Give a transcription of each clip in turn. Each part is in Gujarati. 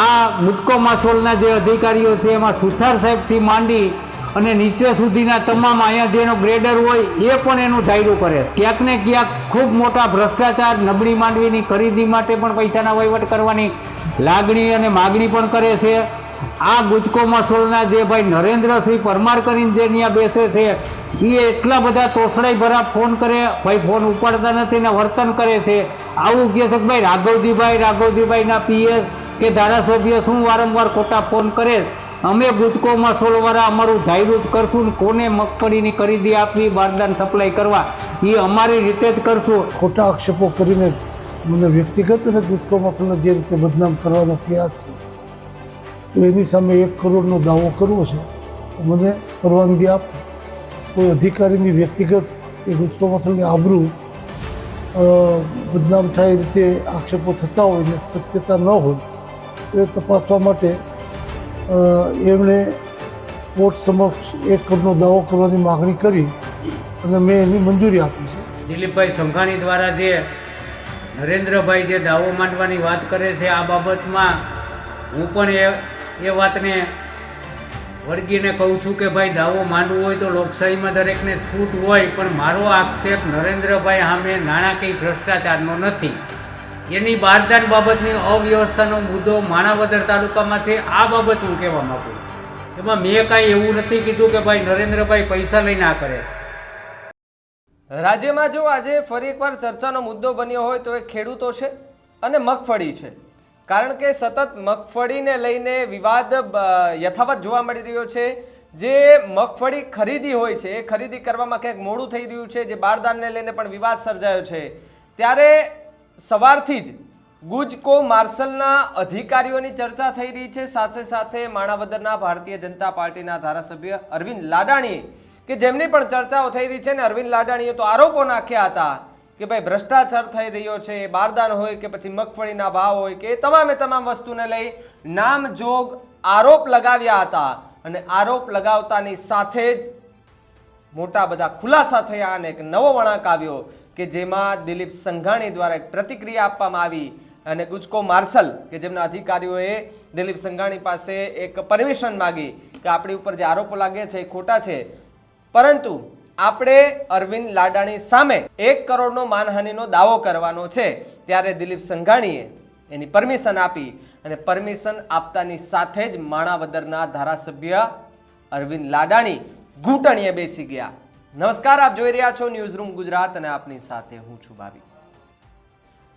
આ મુદકો માસોલના જે અધિકારીઓ છે, એમાં સુથાર સાહેબથી માંડી અને નીચે સુધીના તમામ અહીંયા જેનો ગ્રેડર હોય, એ પણ એનું ધાર્યું કરે. ક્યાંક ને ક્યાંક ખૂબ મોટા ભ્રષ્ટાચાર, નબળી માંડવીની ખરીદી માટે પણ પૈસાના વહીવટ કરવાની લાગણી અને માગણી પણ કરે છે. આ ગુજકો મસોલના જે ભાઈ નરેન્દ્રસિંહ પરમાર કરીને જે ત્યાં બેસે છે, એ એટલા બધા તોસડાઈ ભરા ફોન કરે, ભાઈ ફોન ઉપાડતા નથી ને વર્તન કરે છે. આવું કહે છે કે ભાઈ રાઘવજીભાઈ, રાઘવજીભાઈના પીએસ કે ધારાસભ્ય શું વારંવાર ખોટા ફોન કરે? અમે ગુજકો મસોલવાળા અમારું ધાર્યું જ કરશું ને કોને મગફળીની ખરીદી આપવી, બારદાન સપ્લાય કરવા? એ અમારી રીતે જ કરશું. ખોટા આક્ષેપો કરીને મને વ્યક્તિગત અને ગુસ્કો મસલને જે રીતે બદનામ કરવાનો પ્રયાસ છે, તો એની સામે એક કરોડનો દાવો કરવો છે. મને પરવાનગી આપ. કોઈ અધિકારીની વ્યક્તિગત કે ગુસ્કો મસલની આબરૂ બદનામ થાય રીતે આક્ષેપો થતા હોય ને સત્યતા ન હોય એ તપાસવા માટે એમણે કોર્ટ સમક્ષ એક કરોડનો દાવો કરવાની માગણી કરી અને મેં એની મંજૂરી આપી છે. દિલીપભાઈ સંઘાણી દ્વારા જે નરેન્દ્રભાઈ જે દાવો માંડવાની વાત કરે છે, આ બાબતમાં હું પણ એ એ વાતને વળગીને કહું છું કે ભાઈ, દાવો માંડવો હોય તો લોકશાહીમાં દરેકને છૂટ હોય, પણ મારો આક્ષેપ નરેન્દ્રભાઈ સામે નાણાકીય ભ્રષ્ટાચારનો નથી. એની બારદાન બાબતની અવ્યવસ્થાનો મુદ્દો માણાવદર તાલુકામાં છે આ બાબત હું કહેવા માગું. એમાં મેં કાંઈ એવું નથી કીધું કે ભાઈ નરેન્દ્રભાઈ પૈસા લઈને આ કરે. રાજ્યમાં જો આજે ફરી એકવાર ચર્ચાનો મુદ્દો બન્યો હોય તો એ ખેડૂતો છે અને મગફળી છે. કારણ કે સતત મગફળીને લઈને વિવાદ યથાવત જોવા મળી રહ્યો છે. જે મગફળી ખરીદી હોય છે, એ ખરીદી કરવામાં ક્યાંક મોડું થઈ રહ્યું છે, જે બારદાનને લઈને પણ વિવાદ સર્જાયો છે. ત્યારે સવારથી જ ગુજકો માર્શલના અધિકારીઓની ચર્ચા થઈ રહી છે. સાથે સાથે માણાવદરના ભારતીય જનતા પાર્ટીના ધારાસભ્ય અરવિંદ લાડાણી કે જેમની પણ ચર્ચાઓ થઈ રહી છે ને અરવિંદ લાડાણીએ તો આરોપો નાખ્યા હતા કે ભાઈ ભ્રષ્ટાચાર થઈ રહ્યો છે, બારદાન હોય કે પછી મગફળીના ભાવ હોય કે તમામે તમામ વસ્તુને લઈ નામજોગ આરોપ લગાવ્યા હતા. અને આરોપ લગાવતાની સાથે જ મોટા બધા ખુલાસા થયા અને એક નવો વળાંક આવ્યો. કે જેમાં દિલીપ સંઘાણી દ્વારા એક પ્રતિક્રિયા આપવામાં આવી અને ગુજકો માર્શલ, કે જેમના અધિકારીઓએ દિલીપ સંઘાણી પાસે એક પરમિશન માગી કે આપણી ઉપર જે આરોપો લાગે છે એ ખોટા છે. પરંતુ આપણે અરવિંદ લાડાણી સામે એક કરોડનો માનહાનિનો દાવો કરવાનો છે. ત્યારે દિલીપ સંઘાણીએ એની પરમિશન આપી અને પરમિશન આપતાની સાથે જ માણાવદરના ધારાસભ્ય અરવિંદ લાડાણી ઘૂંટણીએ બેસી ગયા. નમસ્કાર, આપ જોઈ રહ્યા છો ન્યૂઝ રૂમ ગુજરાત અને આપની સાથે હું છું ભાવી.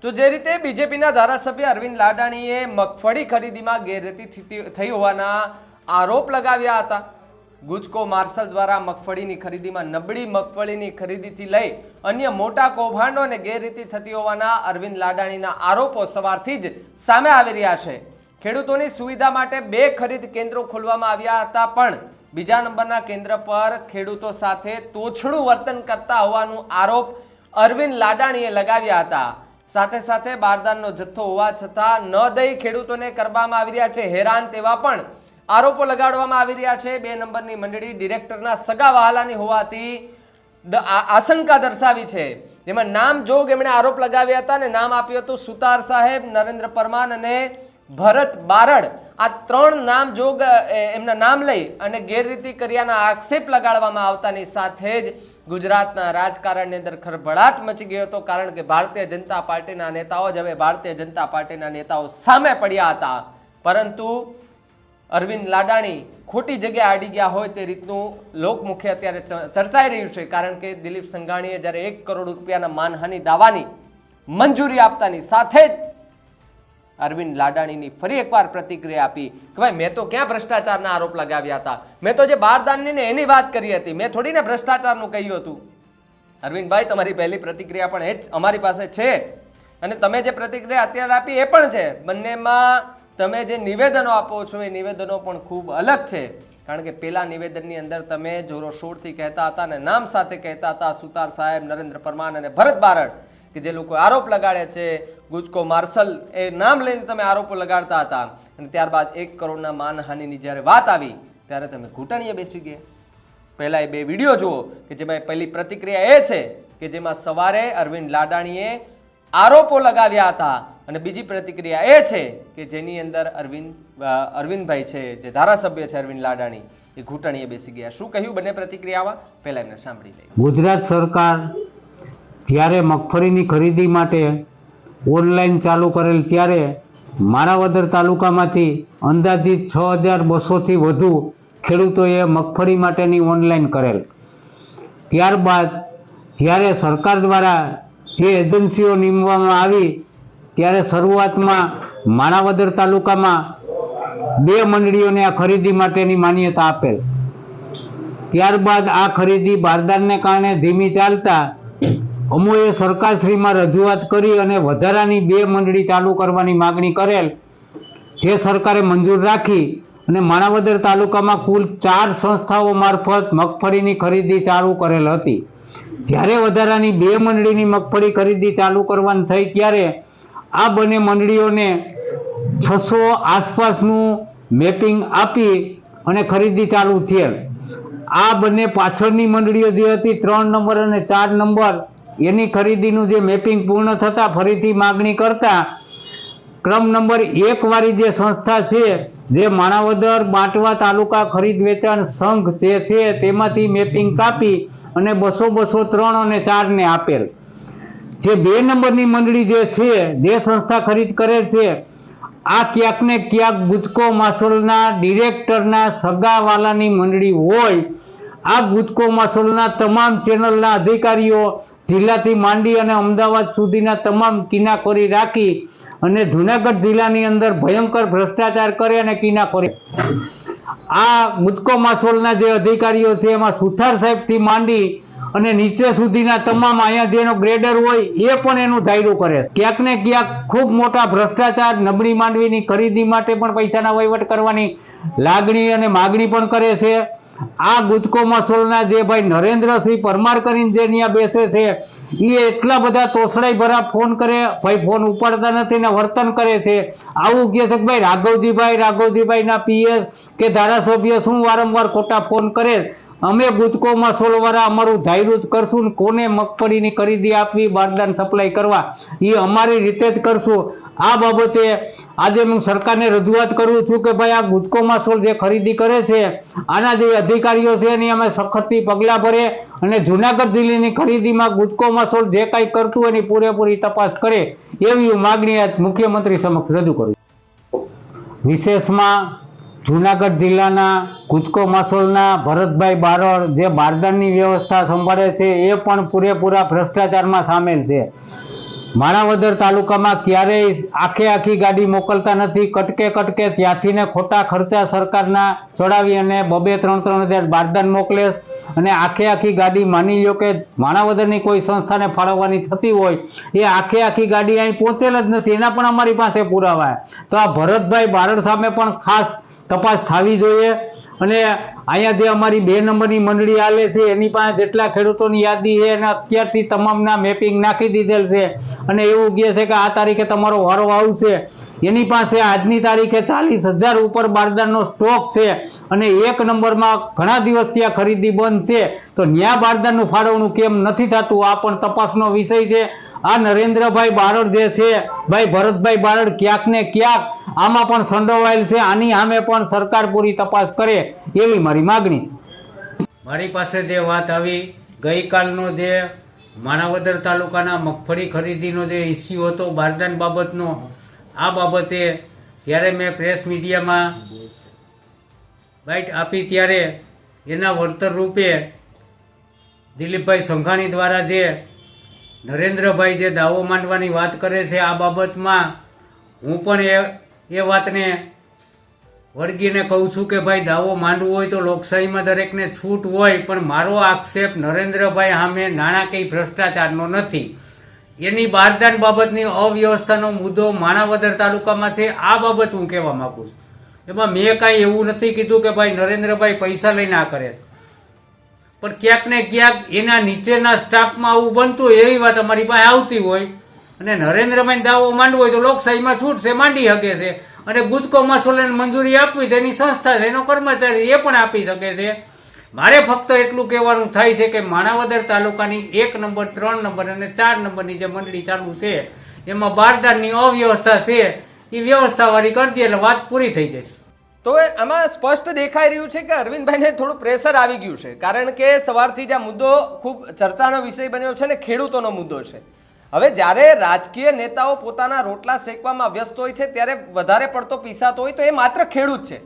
તો જે રીતે બીજેપીના ધારાસભ્ય અરવિંદ લાડાણીએ મગફળી ખરીદીમાં ગેરરીતિ થઈ હોવાના આરોપ લગાવ્યા હતા. ગુજકો માર્શલ દ્વારા મગફળીની ખરીદીમાં નબળી મગફળીની ખરીદીથી લઈ અન્ય મોટા કૌભાંડો અને ગેરરીતિ થતી હોવાના અરવિંદ લાડાણીના આરોપો સવારથી જ સામે આવી રહ્યા છે. ખેડૂતોની સુવિધા માટે બે ખરીદ કેન્દ્રો ખોલવામાં આવ્યા હતા, પણ બીજા નંબરના કેન્દ્ર પર ખેડૂતો સાથે તોછડું વર્તન કરતા હોવાનું આરોપ અરવિંદ લાડાણીએ લગાવ્યા હતા. સાથે સાથે બારદાનનો જથ્થો હોવા છતાં ન દઈ ખેડૂતોને કરવામાં આવી રહ્યા છે. હેરાન તેવા પણ આરોપો લગાડવામાં આવી રહ્યા છે. બે નંબરની મંડળી ડિરેક્ટરના સગા વહાલાની હોવાથી આશંકા દર્શાવી છે. જેમાં નામ જોગ એમણે આરોપ લગાવ્યા હતા અને નામ આપ્યું હતું સુતાર સાહેબ, નરેન્દ્ર પરમાન અને ભરત બારડ આ ત્રણ નામ જોગ એમના નામ લઈ અને ગેરરીતિ કર્યાના આક્ષેપ લગાડવામાં આવતાની સાથે જ ગુજરાતના રાજકારણની અંદર ખરભડાટ મચી ગયો હતો, કારણ કે ભારતીય જનતા પાર્ટીના નેતાઓ જ હવે ભારતીય જનતા પાર્ટીના નેતાઓ સામે પડ્યા હતા. પરંતુ અરવિંદ લાડાણી ખોટી જગ્યાએ આડી ગયા હોય તે રીતનું લોકમુખે અત્યારે ચર્ચાઈ રહ્યું છે, કારણ કે દિલીપ સંઘાણીએ જ્યારે એક કરોડ રૂપિયાના માનહાનિ દાવાની મંજૂરી આપતાની સાથે જ અરવિંદ લાડાણીની ફરી એકવાર પ્રતિક્રિયા આપી કે ભાઈ, મેં તો ક્યાં ભ્રષ્ટાચારના આરોપ લગાવ્યા હતા? મેં તો જે બારદાનની ને એની વાત કરી હતી, મેં થોડીને ભ્રષ્ટાચારનું કહ્યું હતું. અરવિંદભાઈ, તમારી પહેલી પ્રતિક્રિયા પણ એ જ અમારી પાસે છે. અને તમે જે પ્રતિક્રિયા અત્યારે આપી એ પણ છે. બંનેમાં તમે જે નિવેદનો આપો છો, એ નિવેદનો પણ ખૂબ અલગ છે. કારણ કે પેલા નિવેદનની અંદર તમે જોરો શોરથી કહેતા હતા અને નામ સાથે કહેતા હતા સુતાર સાહેબ, નરેન્દ્ર પરમાન અને ભરત બારડ કે જે લોકો આરોપ લગાડે છે ગુજકો માર્શલ એ નામ લઈને તમે આરોપો લગાડતા હતા. અને ત્યારબાદ એક કરોડના માનહાનિની જ્યારે વાત આવી, ત્યારે તમે ઘૂંટણીએ બેસી ગયા. પહેલાં એ બે વીડિયો જુઓ કે જેમાં પહેલી પ્રતિક્રિયા એ છે કે જેમાં સવારે અરવિંદ લાડાણીએ આરોપો લગાવ્યા હતા. અને બીજી પ્રતિક્રિયા એ છે કે જેની અંદર અરવિંદ અરવિંદભાઈ છે, જે ધારાસભ્ય છે અરવિંદ લાડાણી, એ ઘૂંટણીએ બેસી ગયા. શું કહ્યું બંને પ્રતિક્રિયામાં? પહેલાં એમને સાંભળી લઈએ. ગુજરાત સરકાર જ્યારે મગફળીની ખરીદી માટે ઓનલાઈન ચાલુ કરેલ ત્યારે માણાવદર તાલુકામાંથી અંદાજિત છ હજાર બસોથી વધુ ખેડૂતોએ મગફળી માટેની ઓનલાઈન કરેલ. ત્યારબાદ જ્યારે સરકાર દ્વારા જે એજન્સીઓ નીમવામાં આવી, ત્યારે શરૂઆતમાં માણાવદર તાલુકામાં બે મંડળીઓને આ ખરીદી માટેની માન્યતા આપેલ. ત્યારબાદ આ ખરીદી બારદાનને કારણે ધીમી ચાલતા અમોએ સરકારશ્રીમાં રજૂઆત કરી અને વધારાની બે મંડળી ચાલુ કરવાની માગણી કરેલ. જે સરકારે મંજૂર રાખી અને માણાવદર તાલુકામાં કુલ ચાર સંસ્થાઓ મારફત મગફળીની ખરીદી ચાલુ કરેલ હતી. જ્યારે વધારાની બે મંડળીની મગફળી ખરીદી ચાલુ કરવાની થઈ ત્યારે આ બંને મંડળીઓને છસો આસપાસનું મેપિંગ આપી અને ખરીદી ચાલુ થયેલ. આ બંને પાછળની મંડળીઓ જે હતી, ત્રણ નંબર અને ચાર નંબર એની ખરીદીનું જે મેપિંગ પૂર્ણ થતાં ફરીથી માગણી કરતા, ક્રમ નંબર એકવાળી જે સંસ્થા છે, જે માણાવદર બાંટવા તાલુકા ખરીદ વેચાણ સંઘ તે છે, તેમાંથી મેપિંગ કાપી અને બસો બસો ત્રણ અને ચારને આપેલ. જે બે નંબરની મંડળી જે છે, જે સંસ્થા ખરીદ કરે છે, આ ક્યાંક ને ક્યાંક ગુજકો માસોલના ડિરેક્ટરના સગાવાલાની મંડળી હોય. આ ગુજકો માસોલના તમામ ચેનલના અધિકારીઓ જિલ્લાથી માંડી અને અમદાવાદ સુધીના તમામ કિનાખોરી રાખી અને જુનાગઢ જિલ્લાની અંદર ભયંકર ભ્રષ્ટાચાર કરે અને કિનાખોરી આ મુદકો માસોલના જે અધિકારીઓ છે, એમાં સુથાર સાહેબથી માંડી અને નીચે સુધીના તમામ અહીંયા જેનો ગ્રેડર હોય, એ પણ એનું ધાયરું કરે. ક્યાંક ને ક્યાંક ખૂબ મોટા ભ્રષ્ટાચાર, નબળી માંડવીની ખરીદી માટે પણ પૈસાના વહીવટ કરવાની લાગણી અને માગણી પણ કરે છે. આ ગુજકો મસોલના જે ભાઈ નરેન્દ્રસિંહ પરમાર કરીને જે ત્યાં બેસે છે એ એટલા બધા તોસડાઈ ભરા ફોન કરે, ભાઈ ફોન ઉપાડતા નથી ને વર્તન કરે છે. આવું કહે છે કે ભાઈ રાઘવજીભાઈ રાઘવજીભાઈ ના પીએસ કે ધારાસભ્ય શું વારંવાર ખોટા ફોન કરે? અમે ગુજકો સોલવારા અમારું ધાયરું જ કરશું કોને મગફળીની ખરીદી આપવી, બારદાન સપ્લાય કરવા? એ અમારી રીતે જ કરશું. આ બાબતે આજે હું સરકારને રજૂઆત કરું છું કે ભાઈ આ ગુજકો જે ખરીદી કરે છે, આના જે અધિકારીઓ છે એની અમે સખતથી પગલાં ભરે અને જુનાગઢ જિલ્લાની ખરીદીમાં ગુજકો જે કાંઈ કરતું એની પૂરેપૂરી તપાસ કરે એવી માગણી આજ મુખ્યમંત્રી સમક્ષ રજૂ કરું વિશેષમાં જુનાગઢ જિલ્લાના ગુજકો માસોલના ભરતભાઈ બારોળ જે બારદાનની વ્યવસ્થા સંભાળે છે એ પણ પૂરેપૂરા ભ્રષ્ટાચારમાં સામેલ છે. માણાવદર તાલુકામાં ક્યારેય આખે આખી ગાડી મોકલતા નથી. કટકે કટકે ત્યાંથી ને ખોટા ખર્ચા સરકારના ચડાવી અને બબે ત્રણ ત્રણ હજાર બારદાન મોકલે અને આખે આખી ગાડી માની લો કે માણાવદરની કોઈ સંસ્થાને ફાળવવાની થતી હોય, એ આખે આખી ગાડી અહીં પહોંચેલ જ નથી. એના પણ અમારી પાસે પુરાવા. તો આ ભરતભાઈ બારડ સામે પણ ખાસ તપાસ થવી જોઈએ. અને અહીંયા જે અમારી બે નંબરની મંડળી હાલે છે, એની પાસે જેટલા ખેડૂતોની યાદી છે, એને અત્યારથી તમામના મેપિંગ નાખી દીધેલ છે. અને એવું કહે છે કે આ તારીખે તમારો વારો આવશે. એની પાસે આજની તારીખે ચાલીસ હજાર ઉપર બારદાનનો સ્ટોક છે અને એક નંબરમાં ઘણા દિવસથી આ ખરીદી બંધ છે. તો ન્યા બારદાનનું ફાળવણું કેમ નથી થતું, આ પણ તપાસનો વિષય છે. આ નરેન્દ્રભાઈ બારડ જે છે, ભાઈ ભરતભાઈ બારડ ક્યાંક ને ક્યાંક આમાં પણ સંડોવાયેલ છે, આની સામે પણ સરકાર પૂરી તપાસ કરે એવી મારી માગણી મારી પાસે જે વાત આવી, ગઈકાલનો જે માણાવદર તાલુકાના મગફળી ખરીદીનો જે ઇસ્યુ હતો, બારદાન બાબતનો, આ બાબતે જ્યારે મેં પ્રેસ મીડિયામાં બાઇટ આપી ત્યારે એના વળતર રૂપે દિલીપભાઈ સંઘાણી દ્વારા જે નરેન્દ્રભાઈ જે દાવો માંડવાની વાત કરે છે આ બાબતમાં, હું પણ એ એ વાતને વળગીને કહું છું કે ભાઈ, દાવો માંડવો હોય તો લોકશાહીમાં દરેકને છૂટ હોય, પણ મારો આક્ષેપ નરેન્દ્રભાઈ સામે નાણાકીય ભ્રષ્ટાચારનો નથી. એની બારદાન બાબતની અવ્યવસ્થાનો મુદ્દો માણાવદર તાલુકામાં છે, આ બાબત હું કહેવા માગું છું. એમાં મેં કાંઈ એવું નથી કીધું કે ભાઈ, નરેન્દ્રભાઈ પૈસા લઈને આ કરે છે. પણ ક્યાંક ને ક્યાંક એના નીચેના સ્ટાફમાં આવું બનતું હોય એવી વાત અમારી પાસે આવતી હોય. અને નરેન્દ્રભાઈ દાવો માંડવો હોય તો લોકશાહીમાં છૂટ છે, માંડી શકે છે. અને ગુજકો મસોલાને મંજૂરી આપવી તેની સંસ્થા છે, એનો કર્મચારી એ પણ આપી શકે છે. મારે ફક્ત એટલું કહેવાનું થાય છે કે માણાવદર તાલુકાની એક નંબર, ત્રણ નંબર અને ચાર નંબરની જે મંડળી ચાલુ છે, એમાં બારદાનની અવ્યવસ્થા છે. એ વ્યવસ્થાવાળી કરતી એટલે વાત પૂરી થઈ જશે. તો આમાં સ્પષ્ટ દેખાઈ રહ્યું છે કે અરવિંદભાઈને થોડું પ્રેશર આવી ગયું છે. કારણ કે સવારથી જે મુદ્દો ખૂબ ચર્ચાનો વિષય બન્યો છે ને ખેડૂતોનો મુદ્દો છે. હવે જ્યારે રાજકીય નેતાઓ પોતાના રોટલા શેકવામાં વ્યસ્ત હોય છે, ત્યારે વધારે પડતો પીસાતો હોય તો એ માત્ર ખેડૂત છે.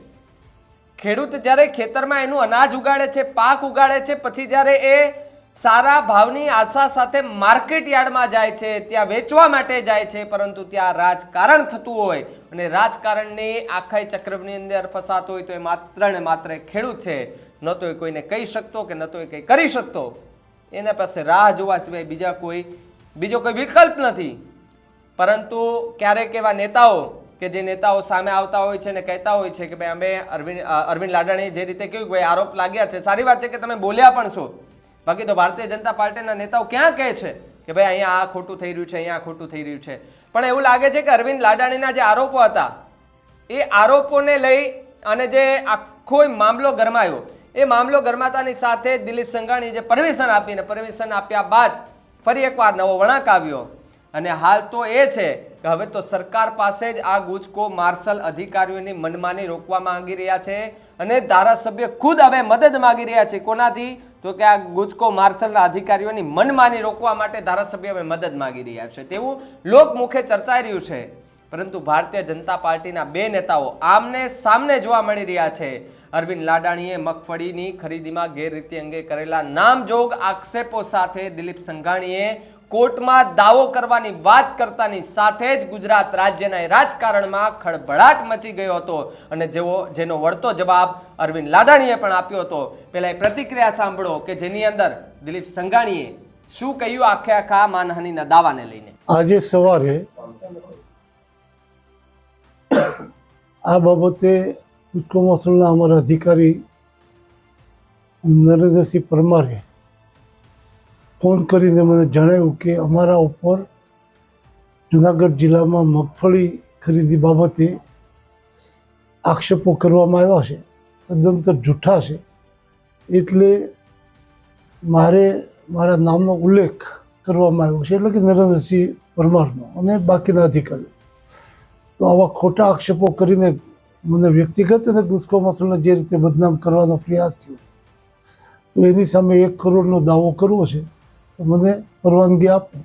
ખેડૂત જ્યારે ખેતરમાં એનું અનાજ ઉગાડે છે, પાક ઉગાડે છે, પછી જ્યારે એ સારા ભાવની આશા સાથે માર્કેટ યાર્ડમાં જાય છે, ત્યાં વેચવા માટે જાય છે, પરંતુ ત્યાં રાજકારણ થતું હોય અને રાજકારણની આખા ચક્રની અંદર ફસાતો હોય તો એ માત્ર ને માત્ર ખેડૂત છે. ન તો એ કોઈને કહી શકતો કે ન તો એ કંઈ કરી શકતો. એના પાસે રાહ જોવા સિવાય બીજા કોઈ, બીજો કોઈ વિકલ્પ નથી. પરંતુ ક્યારેક એવા નેતાઓ કે જે નેતાઓ સામે આવતા હોય છે અને કહેતા હોય છે કે ભાઈ અમે અરવિંદ અરવિંદ લાડાણીએ જે રીતે કહ્યું કે ભાઈ આરોપ લાગ્યા છે, સારી વાત છે કે તમે બોલ્યા પણ છો. બાકી તો ભારતીય જનતા પાર્ટીના નેતાઓ ક્યાં કહે છે કે ભાઈ અહીંયા આ ખોટું થઈ રહ્યું છે, અહીંયા ખોટું થઈ રહ્યું છે? પણ એવું લાગે છે કે અરવિંદ લાડાણીના જે આરોપો હતા, એ આરોપોને લઈ અને જે આખો મામલો ગરમાયો, એ મામલો ગરમાતાની સાથે દિલીપ સંઘાણી જે પરમિશન આપીને, પરમિશન આપ્યા બાદ ફરી એકવાર નવો વળાંક આવ્યો. અને હાલ તો એ છે કે હવે તો સરકાર પાસે જ આ ગુજકો માર્શલ અધિકારીઓની મનમાની રોકવા માંગી રહ્યા છે અને ધારાસભ્ય ખુદ હવે મદદ માંગી રહ્યા છે. કોનાથી? તો કે આ ગુજકો માર્શલના અધિકારીઓની મનમાની રોકવા માટે ધારાસભ્ય હવે મદદ માંગી રહ્યા છે. તેવું લોકમુખે ચર્ચાઈ રહ્યું છે. પરંતુ ભારતીય જનતા પાર્ટીના બે નેતાઓ આમને સામને જોવા મળી રહ્યા છે. અરવિંદ લાડાણીએ મગફળીની ખરીદીમાં ગેરરીતિ અંગે કરેલા નામજોગ આક્ષેપો સાથે દિલીપ સંઘાણીએ કોર્ટમાં દાવો કરવાની વાત કરતાની સાથે જ ગુજરાત રાજ્યના રાજકારણમાં ખળભળાટ મચી ગયો હતો. અને જેવો, જેનો વળતો જવાબ અરવિંદ લાડાણીએ પણ આપ્યો હતો. પહેલાં એ પ્રતિક્રિયા સાંભળો કે જેની અંદર દિલીપ સંઘાણીએ શું કહ્યું આખે આખા માનહાનિના દાવાને લઈને? આજે સવારે આ બાબતે ઉચ્ચ મસલના અમારા અધિકારી નરેન્દ્રસિંહ પરમારે ફોન કરીને મને જણાવ્યું કે અમારા ઉપર જુનાગઢ જિલ્લામાં મગફળી ખરીદી બાબતે આક્ષેપો કરવામાં આવ્યા છે, સદંતર જૂઠા છે. એટલે મારે, મારા નામનો ઉલ્લેખ કરવામાં આવ્યો છે, એટલે કે નરેન્દ્રસિંહ પરમારનો અને બાકીના અધિકારીઓ. તો આવા ખોટા આક્ષેપો કરીને મને વ્યક્તિગત અને ગુસ્કો મસલને જે રીતે બદનામ કરવાનો પ્રયાસ થયો તો એની સામે એક કરોડનો દાવો કરવો છે. મને પરવાનગી આપો.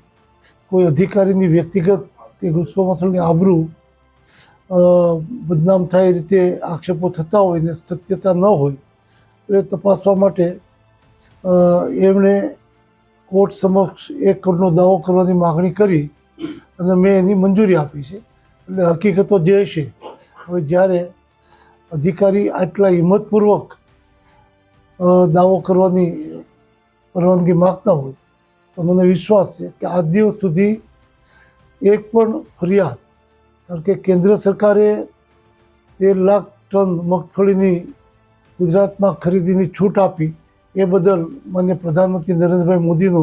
કોઈ અધિકારીની વ્યક્તિગત કે ગુસ્સો મસલની આબરૂ બદનામ થાય એ રીતે આક્ષેપો થતા હોય ને સત્યતા ન હોય એ તપાસવા માટે એમણે કોર્ટ સમક્ષ એક કરોડનો દાવો કરવાની માગણી કરી અને મેં એની મંજૂરી આપી છે. એટલે હકીકતો જે છે, હવે જ્યારે અધિકારી આટલા હિંમતપૂર્વક દાવો કરવાની પરવાનગી માગતા હોય મને વિશ્વાસ છે કે આજ દિવસ સુધી એક પણ ફરિયાદ, કારણ કે કેન્દ્ર સરકારે તેર લાખ ટન મગફળીની ગુજરાતમાં ખરીદીની છૂટ આપી, એ બદલ માન્ય પ્રધાનમંત્રી નરેન્દ્રભાઈ મોદીનો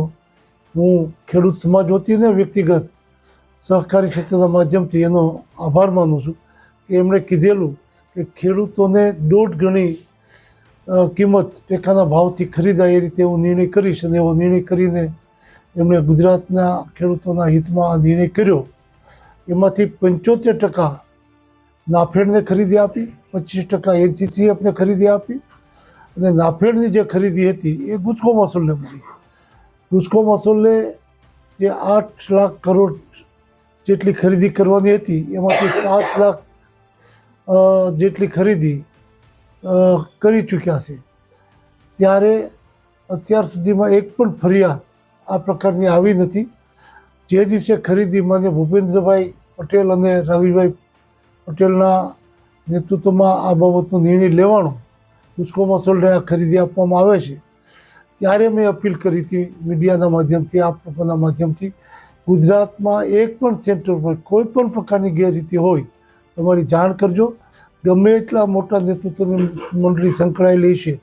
હું ખેડૂત સમાજ વતીને વ્યક્તિગત સહકારી ક્ષેત્રના માધ્યમથી એનો આભાર માનું છું કે એમણે કીધેલું કે ખેડૂતોને દોઢ ગણી કિંમત ટેકાના ભાવથી ખરીદાય એ રીતે હું નિર્ણય કરીશ અને એવો નિર્ણય કરીને એમણે ગુજરાતના ખેડૂતોના હિતમાં નિર્ણય કર્યો. એમાંથી પંચોતેર ટકા નાફેડને ખરીદી આપી, પચીસ ટકા એનસીસીએફને ખરીદી આપી અને નાફેડની જે ખરીદી હતી એ ગુજકો મસૂલને મળી. ગુજકો મસૂલને જે આઠ લાખ કરોડ જેટલી ખરીદી કરવાની હતી, એમાંથી સાત લાખ જેટલી ખરીદી કરી ચૂક્યા છે. ત્યારે અત્યાર સુધીમાં એક પણ ફરિયાદ આ પ્રકારની આવી નથી. જે દિવસે ખરીદી માન્ય ભૂપેન્દ્રભાઈ પટેલ અને રવિભાઈ પટેલના નેતૃત્વમાં આ બાબતનો નિર્ણય લેવાનો ગુસ્કો મસોલને આ ખરીદી આપવામાં આવે છે, ત્યારે મેં અપીલ કરી હતી મીડિયાના માધ્યમથી આપ લોકોના માધ્યમથી. ગુજરાતમાં એક પણ સેન્ટર પર કોઈ પણ પ્રકારની ગેરરીતિ હોય, તમારી જાણ કરજો. ગમે એટલા મોટા નેતૃત્વની મંડળી સંકળાયેલી છે,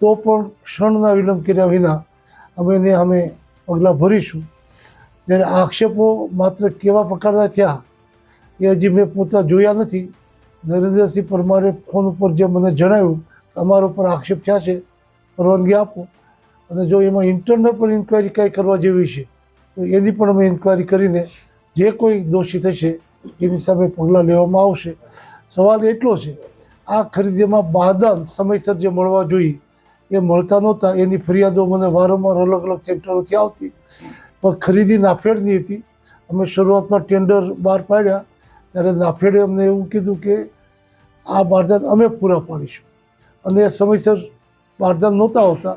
તો પણ ક્ષણના વિલંબ કર્યા વિના અમે અમે પગલાં ભરીશું. જ્યારે આક્ષેપો માત્ર કેવા પ્રકારના થયા એ હજી મેં પોતા જોયા નથી. નરેન્દ્રસિંહ પરમારે ફોન ઉપર જે મને જણાવ્યું અમારા ઉપર આક્ષેપ થયા છે, પરવાનગી આપો. અને જો એમાં ઇન્ટરનલ પણ ઇન્કવાયરી કાંઈ કરવા જેવી છે, તો એની પણ અમે ઇન્કવાયરી કરીને જે કોઈ દોષી થશે, એની સામે પગલાં લેવામાં આવશે. સવાલ એટલો છે, આ ખરીદીમાં બાદાન સમયસર જે મળવા જોઈએ એ મળતા નહોતા, એની ફરિયાદો મને વારંવાર અલગ અલગ સેન્ટરોથી આવતી. પણ ખરીદી નાફેડની હતી. અમે શરૂઆતમાં ટેન્ડર બહાર પાડ્યા, ત્યારે નાફેડે અમને એવું કીધું કે આ બારદાન અમે પૂરા પાડીશું. અને સમયસર બારદાન નહોતા આવતા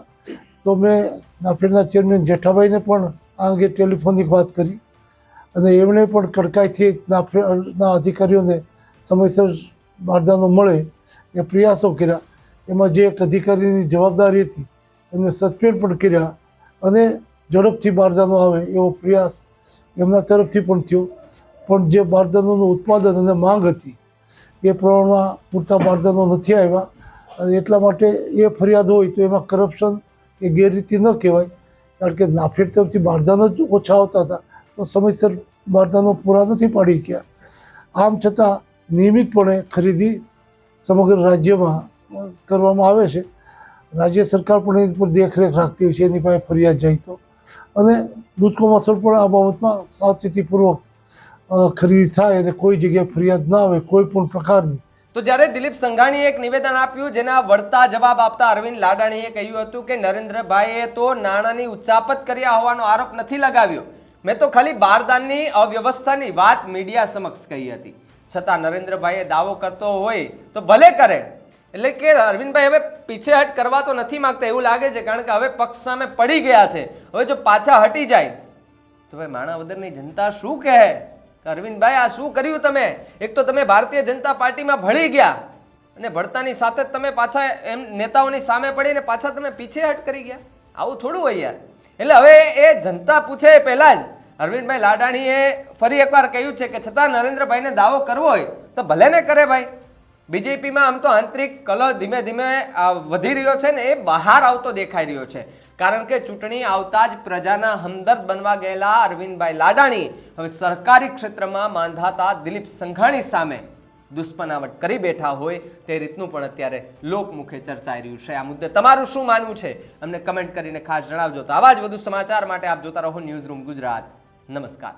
તો મેં નાફેડના ચેરમેન જેઠાભાઈને પણ આ અંગે ટેલિફોનિક વાત કરી. અને એમણે પણ કડકાઈથી નાફેડના અધિકારીઓને સમયસર બારદાનો મળે એ પ્રયાસો કર્યા. એમાં જે એક અધિકારીની જવાબદારી હતી, એમને સસ્પેન્ડ પણ કર્યા અને ઝડપથી બારદાનો આવે એવો પ્રયાસ એમના તરફથી પણ થયો. પણ જે બારદાનોનું ઉત્પાદન અને માંગ હતી, એ પ્રમાણમાં પૂરતા બારદાનો નથી આવ્યા. અને એટલા માટે એ ફરિયાદ હોય તો એમાં કરપ્શન કે ગેરરીતિ ન કહેવાય. કારણ કે નાફેડ તરફથી બારદાનો જ ઓછા આવતા હતા. તો સમયસર બારદાનો પૂરા નથી પાડી ગયા. આમ છતાં નિયમિતપણે ખરીદી સમગ્ર રાજ્યમાં કરવામાં આવે છે. રાજ્ય સરકાર પણ એની પર દેખરેખ રાખતી હોય છે, એની પાસે ફરિયાદ જાય તો. અને દૂધકો મસળ પણ આ બાબતમાં સાવચેતીપૂર્વક ખરીદી થાય અને કોઈ જગ્યાએ ફરિયાદ ના આવે, કોઈ પણ પ્રકારની. તો જ્યારે દિલીપ સંઘાણીએ એક નિવેદન આપ્યું, જેના વળતા જવાબ આપતા અરવિંદ લાડાણીએ કહ્યું હતું કે, નરેન્દ્રભાઈએ તો નાણાંની ઉચ્ચાપત કર્યા હોવાનો આરોપ નથી લગાવ્યો. મેં તો ખાલી બારદાનની અવ્યવસ્થાની વાત મીડિયા સમક્ષ કહી હતી. છતાં નરેન્દ્રભાઈએ દાવો કરતો હોય તો ભલે કરે એટલે કે અરવિંદભાઈ હવે પીછેહટ કરવા તો નથી માંગતા એવું લાગે છે, કારણ કે હવે પક્ષ સામે પડી ગયા છે. હવે જો પાછા હટી જાય, તો ભાઈ માણાવદરની જનતા શું કહે? અરવિંદભાઈ, આ શું કર્યું તમે? એક તો તમે ભારતીય જનતા પાર્ટીમાં ભળી ગયા અને ભળતાની સાથે જ તમે પાછા એમ નેતાઓની સામે પડીને પાછા તમે પીછેહટ કરી ગયા. આવું થોડું હોય યાર. એટલે હવે એ જનતા પૂછે પહેલાં જ. અરવિંદભાઈ લાડાણીએ ફરી એકવાર કહ્યું છે કે છતાં નરેન્દ્રભાઈને દાવો કરવો હોય તો ભલે ને કરે ભાઈ. બીજેપીમાં આમ તો આંતરિક કલહ ધીમે ધીમે વધી રહ્યો છે ને એ બહાર આવતો દેખાઈ રહ્યો છે. કારણ કે ચૂંટણી આવતા જ પ્રજાના હમદર્દ બનવા ગયેલા અરવિંદભાઈ લાડાણી હવે સરકારી ક્ષેત્રમાં માંધાતા દિલીપ સંઘાણી સામે દુશ્મનાવટ કરી બેઠા હોય તે રીતનું પણ અત્યારે લોકમુખે ચર્ચાઈ રહ્યું છે. આ મુદ્દે તમારું શું માનવું છે? અમને કમેન્ટ કરીને ખાસ જણાવજો. તો આવા જ વધુ સમાચાર માટે આપ જોતા રહો ન્યૂઝ રૂમ ગુજરાત. નમસ્કાર.